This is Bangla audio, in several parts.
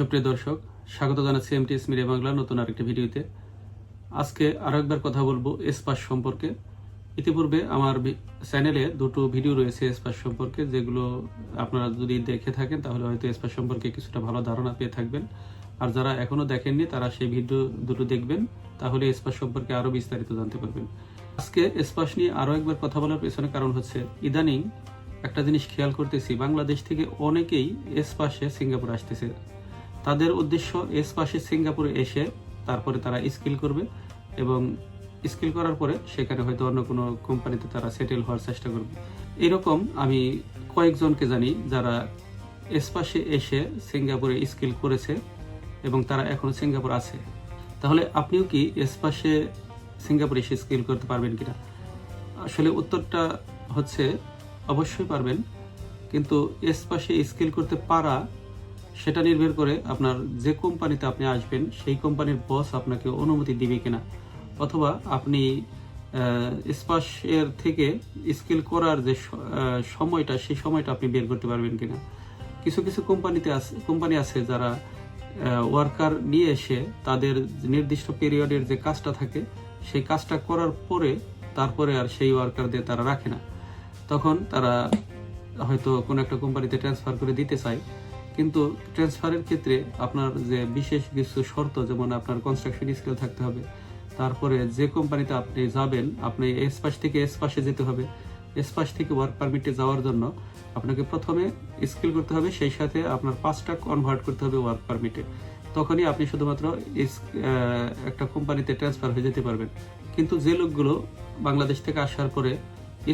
সুপ্রিয় দর্শক, স্বাগত জানাচ্ছি এমটিএস মিডিয়া বাংলা নতুন আরেকটি ভিডিওতে। আজকে আরও একবার কথা বলব এসপাস সম্পর্কে। ইতিপূর্বে আমার চ্যানেলে দুটো ভিডিও রয়েছে এসপাস সম্পর্কে, যেগুলো আপনারা যদি দেখে থাকেন, তাহলে হয়তো এসপাস সম্পর্কে কিছুটা ভালো ধারণা পেয়ে থাকবেন। আর যারা এখনও দেখেননি, তারা সেই ভিডিও দুটো দেখবেন, তাহলে এসপাস সম্পর্কে আরও বিস্তারিত জানতে পারবেন। আজকে এসপাস নিয়ে আরও একবার কথা বলার পেছনে কারণ হচ্ছে, ইদানিং একটা জিনিস খেয়াল করতেছি, বাংলাদেশ থেকে অনেকেই এসপাসে সিঙ্গাপুর আসতেছে। তাদের উদ্দেশ্য এস পাশে সিঙ্গাপুরে এসে তারপরে তারা স্কিল করবে এবং স্কিল করার পরে সেখানে হয়তো অন্য কোনো কোম্পানিতে তারা সেটেল হওয়ার চেষ্টা করবে। এরকম আমি কয়েকজনকে জানি যারা এস পাশে এসে সিঙ্গাপুরে স্কিল করেছে এবং তারা এখনও সিঙ্গাপুর আছে। তাহলে আপনিও কি এস পাশে সিঙ্গাপুরে এসে স্কিল করতে পারবেন কিনা? আসলে উত্তরটা হচ্ছে অবশ্যই পারবেন, কিন্তু এস পাশে স্কিল করতে পারা সেটা নির্ভর করে আপনার যে কোম্পানিতে আপনি আসবেন, সেই কোম্পানির বস আপনাকে অনুমতি দিবে কিনা? অথবা আপনি স্পাস এর থেকে স্কিল করার যে সময়টা, সেই সময়টা আপনি বের করতে পারবেন কিনা? কিছু কিছু কোম্পানিতে আছে কোম্পানি আছে যারা ওয়ার্কার নিয়ে এসে তাদের নির্দিষ্ট পিরিয়ডের যে কাজটা থাকে, সেই কাজটা করার পরে তারপরে আর সেই ওয়ার্কারদের তারা রাখে না। তখন তারা হয়তো কোনো একটা কোম্পানিতে ট্রান্সফার করে দিতে চায়। কিন্তু ট্রান্সফারের ক্ষেত্রে আপনার যে বিশেষ কিছু শর্ত, যেমন আপনার কনস্ট্রাকশন স্কিল থাকতে হবে, তারপরে যে কোম্পানিতে আপনি যাবেন, আপনি এস পাশ থেকে এস পাশে যেতে হবে। এস পাশ থেকে ওয়ার্ক পারমিটে যাওয়ার জন্য আপনাকে প্রথমে স্কিল করতে হবে, সেই সাথে আপনার পাঁচটা কনভার্ট করতে হবে ওয়ার্ক পারমিটে তখনই আপনি শুধুমাত্র একটা কোম্পানিতে ট্রান্সফার হয়ে যেতে পারবেন। কিন্তু যে লোকগুলো বাংলাদেশ থেকে আসার পরে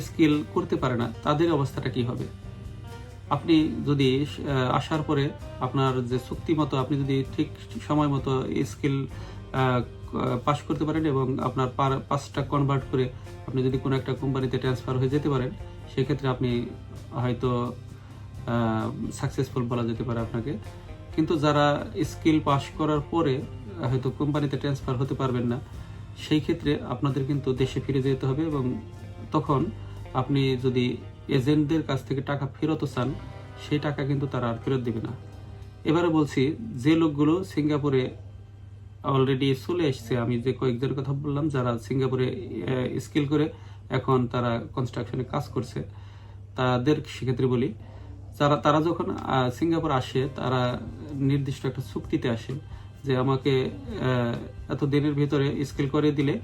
স্কিল করতে পারে না, তাদের অবস্থাটা কি হবে? আপনি যদি আসার পরে আপনার যে চুক্তি মতো, আপনি যদি ঠিক সময় মতো স্কিল পাস করতে পারেন এবং আপনার পার- পাঁচটা কনভার্ট করে আপনি যদি কোনো একটা কোম্পানিতে ট্রান্সফার হয়ে যেতে পারেন, সেক্ষেত্রে আপনি হয়তো সাকসেসফুল বলা যেতে পারে আপনাকে। কিন্তু যারা স্কিল পাস করার পরে হয়তো কোম্পানিতে ট্রান্সফার হতে পারবেন না, সেই ক্ষেত্রে আপনাদের কিন্তু দেশে ফিরে যেতে হবে এবং তখন আপনি যদি এজেন্টদের কাছ থেকে টাকা ফেরত চান সেই টাকা কিন্তু তারা আর ফেরত দেবে না। এবারে বলছি, যে লোকগুলো সিঙ্গাপুরে অলরেডি চলে এসছে, আমি যে কয়েকজনের কথা বললাম, যারা সিঙ্গাপুরে স্কিল করে এখন তারা কনস্ট্রাকশনে কাজ করছে, তাদের সেক্ষেত্রে বলি, যারা, তারা যখন সিঙ্গাপুর আসে, তারা নির্দিষ্ট একটা চুক্তিতে আসে যে আমাকে এত দিনের ভিতরে স্কিল করে দিলে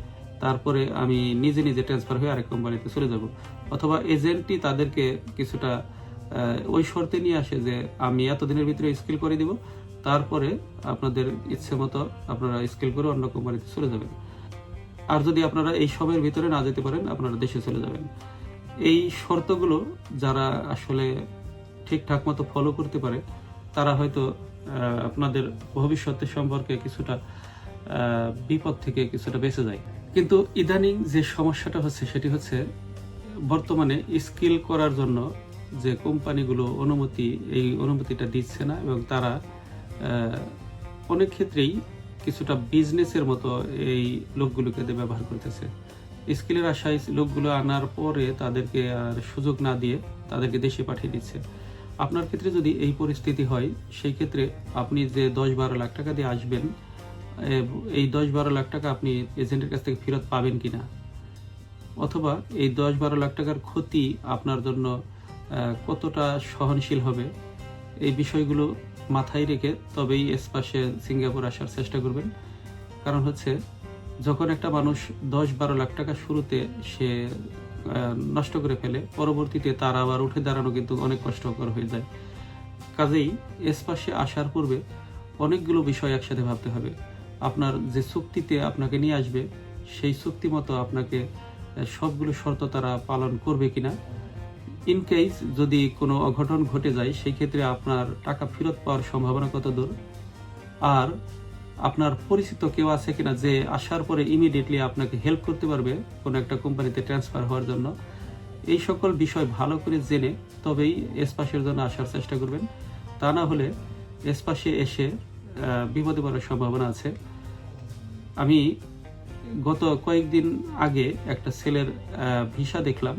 তারপরে আমি নিজে নিজে ট্রান্সফার হয়ে আরেক কোম্পানিতে চলে যাব। অথবা এজেন্টই তাদেরকে কিছুটা ওই শর্তে নিয়ে আসে যে আমি এতদিনের ভিতরে স্কিল করে দিব, তারপরে আপনাদের ইচ্ছে মতো আপনারা স্কিল করে অন্য কোম্পানিতে চলে যাবেন। আর যদি আপনারা এই সময়ের ভিতরে না যেতে পারেন, আপনারা দেশে চলে যাবেন। এই শর্তগুলো যারা আসলে ঠিকঠাক মতো ফলো করতে পারে, তারা হয়তো আপনাদের ভবিষ্যতের সম্পর্কে কিছুটা বিপদ থেকে কিছুটা বেঁচে যায়। কিন্তু ইদানিং যে সমস্যাটা হচ্ছে, সেটি হচ্ছে বর্তমানে স্কিল করার জন্য যে কোম্পানিগুলো অনুমতি, এই অনুমতিটা দিচ্ছে না এবং তারা অনেক ক্ষেত্রেই কিছুটা বিজনেসের মতো এই লোকগুলোকে ব্যবহার করতেছে। স্কিলের আশায় লোকগুলো আনার পরে তাদেরকে আর সুযোগ না দিয়ে তাদেরকে দেশে পাঠিয়ে দিচ্ছে। আপনার ক্ষেত্রে যদি এই পরিস্থিতি হয়, সেই ক্ষেত্রে আপনি যে দশ বারো লাখ টাকা দিয়ে আসবেন এই দশ বারো লাখ টাকা আপনি এজেন্টের কাছ থেকে ফেরত পাবেন কিনা? অথবা এই দশ বারো লাখ টাকার ক্ষতি আপনার জন্য কতটা সহনশীল হবে? এই বিষয়গুলো মাথায় রেখে তবেই এসপাশে সিঙ্গাপুর আসার চেষ্টা করবেন। কারণ হচ্ছে, যখন একটা মানুষ দশ বারো লাখ টাকা শুরুতে সে নষ্ট করে ফেলে, পরবর্তীতে তার আবার উঠে দাঁড়ানো কিন্তু অনেক কষ্টকর হয়ে যায়। কাজেই এসপাশে আসার পূর্বে অনেকগুলো বিষয় একসাথে ভাবতে হবে। আপনার যে চুক্তিতে আপনাকে নিয়ে আসবে, সেই চুক্তি মতো আপনাকে সবগুলো শর্ত তারা পালন করবে কিনা। ইন কেস যদি কোনো অঘটন ঘটে যায় সেই ক্ষেত্রে আপনার টাকা ফেরত পাওয়ার সম্ভাবনা কত দূর আর আপনার পরিচিত কেউ আছে কিনা যে আসার পরে ইমিডিয়েটলি আপনাকে হেল্প করতে পারবে কোনো একটা কোম্পানিতে ট্রান্সফার হওয়ার জন্য, এই সকল বিষয় ভালো করে জেনে তবেই এসপাসের জন্য আসার চেষ্টা করবেন। তা না হলে এসপাসে এসে বিপদে পড়ার সম্ভাবনা আছে। আমি গত কয়েকদিন আগে একটা ছেলের ভিসা দেখলাম।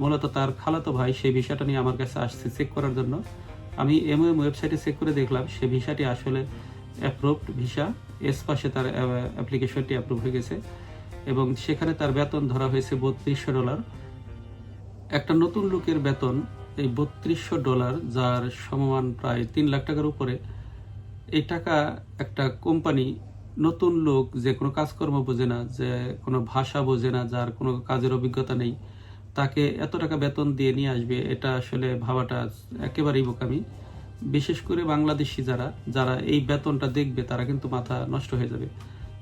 মূলত তার খালাতো ভাই সেই ভিসাটা নিয়ে আমার কাছে আসছে চেক করার জন্য। আমি এমওএম ওয়েবসাইটে চেক করে দেখলাম, সে ভিসাটি আসলে অ্যাপ্রুভড ভিসা। এস পাশে তার অ্যাপ্লিকেশনটি অ্যাপ্রুভ হয়ে গেছে এবং সেখানে তার বেতন ধরা হয়েছে বত্রিশশো ডলার। একটা নতুন লোকের বেতন, এই বত্রিশশো ডলার, যার সমমান প্রায় তিন লাখ টাকার উপরে, এই টাকা একটা কোম্পানি নতুন লোক যে কোনো কাজকর্ম বোঝে না, যে কোনো ভাষা বোঝে না, যার কোনো কাজের অভিজ্ঞতা নেই, তাকে এত টাকা বেতন দিয়ে নিয়ে আসবে, এটা আসলে ভাবাটা একেবারেই বোকামি। বিশেষ করে বাংলাদেশি যারা যারা এই বেতনটা দেখবে, তারা কিন্তু মাথা নষ্ট হয়ে যাবে।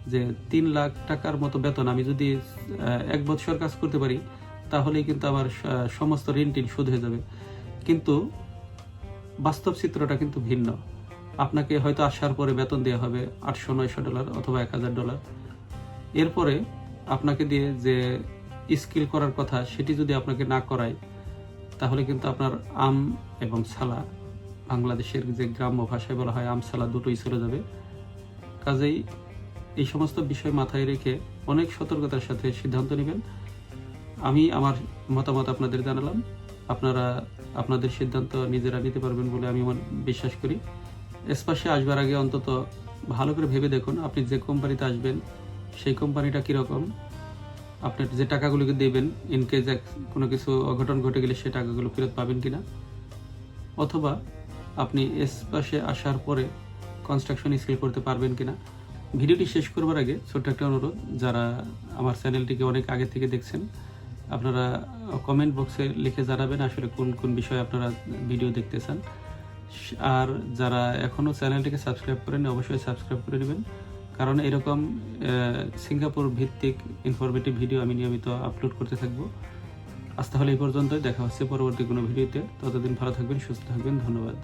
যে তিন লাখ টাকার মতো বেতন আমি যদি এক বছর কাজ করতে পারি, তাহলেই কিন্তু আমার সমস্ত ঋণ টিন শোধ হয়ে যাবে। কিন্তু বাস্তব চিত্রটা কিন্তু ভিন্ন। আপনাকে হয়তো আসার পরে বেতন দেওয়া হবে আটশো, নয়শো ডলার অথবা এক হাজার ডলার। এরপরে আপনাকে দিয়ে যে স্কিল করার কথা সেটি যদি আপনাকে না করায়, তাহলে কিন্তু আপনার আম এবং সালা, বাংলাদেশের যে গ্রাম্য ভাষায় বলা হয় আম, সালা দুটোই চলে যাবে। কাজেই এই সমস্ত বিষয় মাথায় রেখে অনেক সতর্কতার সাথে সিদ্ধান্ত নেবেন। আমি আমার মতামত আপনাদের জানালাম। আপনারা, আপনাদের সিদ্ধান্ত নিজেরা নিতে পারবেন বলে আমি বিশ্বাস করি। স্পাশে আসবার আগে অন্তত ভালো করে ভেবে দেখুন, আপনি যে কোম্পানিতে আসবেন, সেই কোম্পানিটা কীরকম, আপনার যে টাকাগুলোকে দেবেন ইন কেস কোনো কিছু অঘটন ঘটে গেলে সেই টাকাগুলো ফেরত পাবেন কি না অথবা আপনি এস পাশে আসার পরে কনস্ট্রাকশন স্কিল করতে পারবেন কি না ভিডিওটি শেষ করবার আগে ছোট্ট একটা অনুরোধ, যারা আমার চ্যানেলটিকে অনেক আগে থেকে দেখছেন, আপনারা কমেন্ট বক্সে লিখে জানাবেন আসলে কোন কোন বিষয়ে আপনারা ভিডিও দেখতে চান। আর যারা এখনও চ্যানেলটিকে সাবস্ক্রাইব করেন অবশ্যই সাবস্ক্রাইব করে নেবেন। কারণ এরকম সিঙ্গাপুর ভিত্তিক ইনফরমেটিভ ভিডিও আমি নিয়মিত আপলোড করতে থাকব। আজ তাহলে এই পর্যন্তই। দেখা হচ্ছে পরবর্তী কোনো ভিডিওতে ততদিন ভালো থাকবেন, সুস্থ থাকবেন। ধন্যবাদ।